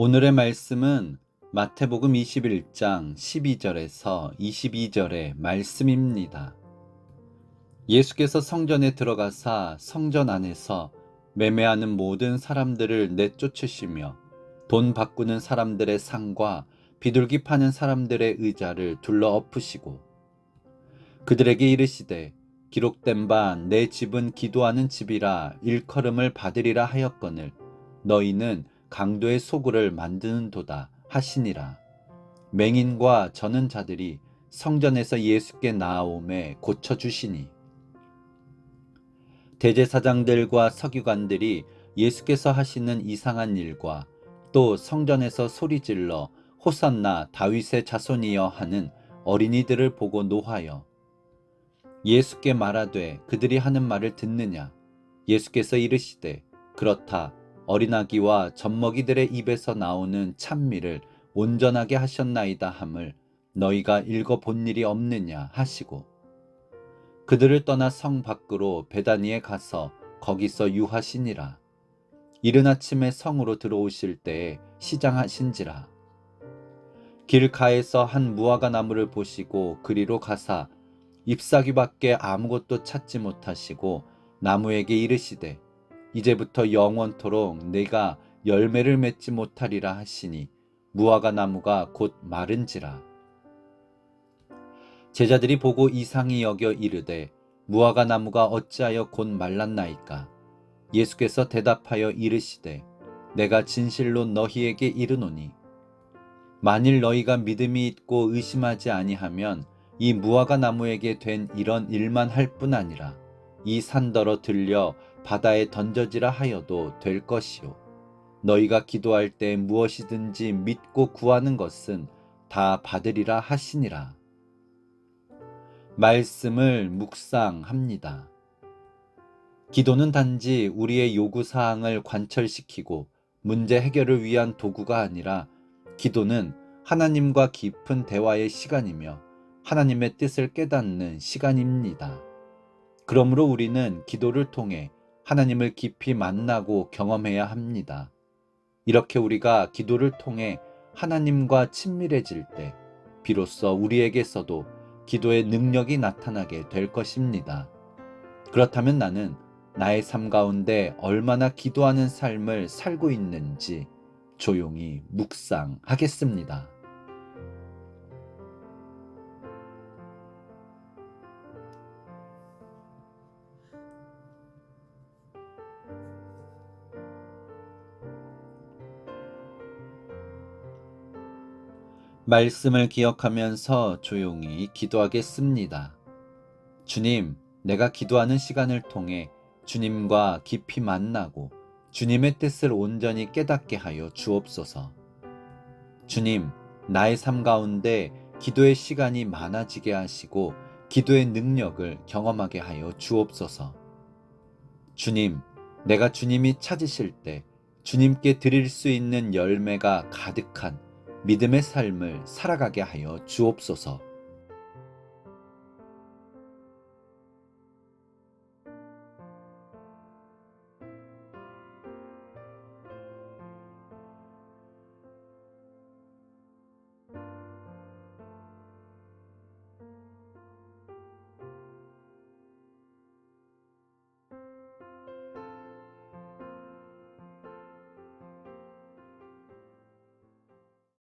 오늘의 말씀은 마태복음 21장 12절에서 22절의 말씀입니다. 예수께서 성전에 들어가사 성전 안에서 매매하는 모든 사람들을 내쫓으시며 돈 바꾸는 사람들의 상과 비둘기 파는 사람들의 의자를 둘러 엎으시고 그들에게 이르시되 기록된 바 내 집은 기도하는 집이라 일컬음을 받으리라 하였거늘 너희는 강도의 소굴을 만드는도다 하시니라. 맹인과 저는 자들이 성전에서 예수께 나아오매 고쳐 주시니. 대제사장들과 서기관들이 예수께서 하시는 이상한 일과 또 성전에서 소리질러 호산나 다윗의 자손이여 하는 어린이들을 보고 노하여 예수께 말하되 그들이 하는 말을 듣느냐? 예수께서 이르시되 그렇다 어린아기와 젖먹이들의 입에서 나오는 찬미를 온전하게 하셨나이다 함을 너희가 읽어 본 일이 없느냐 하시고 그들을 떠나 성 밖으로 베다니에 가서 거기서 유하시니라. 이른 아침에 성으로 들어오실 때에 시장하신지라. 길 가에서 한 무화과 나무를 보시고 그리로 가사 잎사귀밖에 아무것도 찾지 못하시고 나무에게 이르시되 이제부터 영원토록 내가 열매를 맺지 못하리라 하시니 무화과 나무가 곧 마른지라. 제자들이 보고 이상히 여겨 이르되 무화과 나무가 어찌하여 곧 말랐나이까? 예수께서 대답하여 이르시되 내가 진실로 너희에게 이르노니 만일 너희가 믿음이 있고 의심하지 아니하면 이 무화과 나무에게 된 이런 일만 할 뿐 아니라 이 산더러 들려 바다에 던져지라 하여도 될 것이요 너희가 기도할 때 무엇이든지 믿고 구하는 것은 다 받으리라 하시니라 말씀을 묵상합니다. 기도는 단지 우리의 요구 사항을 관철시키고 문제 해결을 위한 도구가 아니라 기도는 하나님과 깊은 대화의 시간이며 하나님의 뜻을 깨닫는 시간입니다. 그러므로 우리는 기도를 통해 하나님을 깊이 만나고 경험해야 합니다. 이렇게 우리가 기도를 통해 하나님과 친밀해질 때 비로소 우리에게서도 기도의 능력이 나타나게 될 것입니다. 그렇다면 나는 나의 삶 가운데 얼마나 기도하는 삶을 살고 있는지 조용히 묵상하겠습니다. 말씀을 기억하면서 조용히 기도하겠습니다. 주님, 내가 기도하는 시간을 통해 주님과 깊이 만나고 주님의 뜻을 온전히 깨닫게 하여 주옵소서. 주님, 나의 삶 가운데 기도의 시간이 많아지게 하시고 기도의 능력을 경험하게 하여 주옵소서. 주님, 내가 주님이 찾으실 때 주님께 드릴 수 있는 열매가 가득한 믿음의 삶을 살아가게 하여 주옵소서.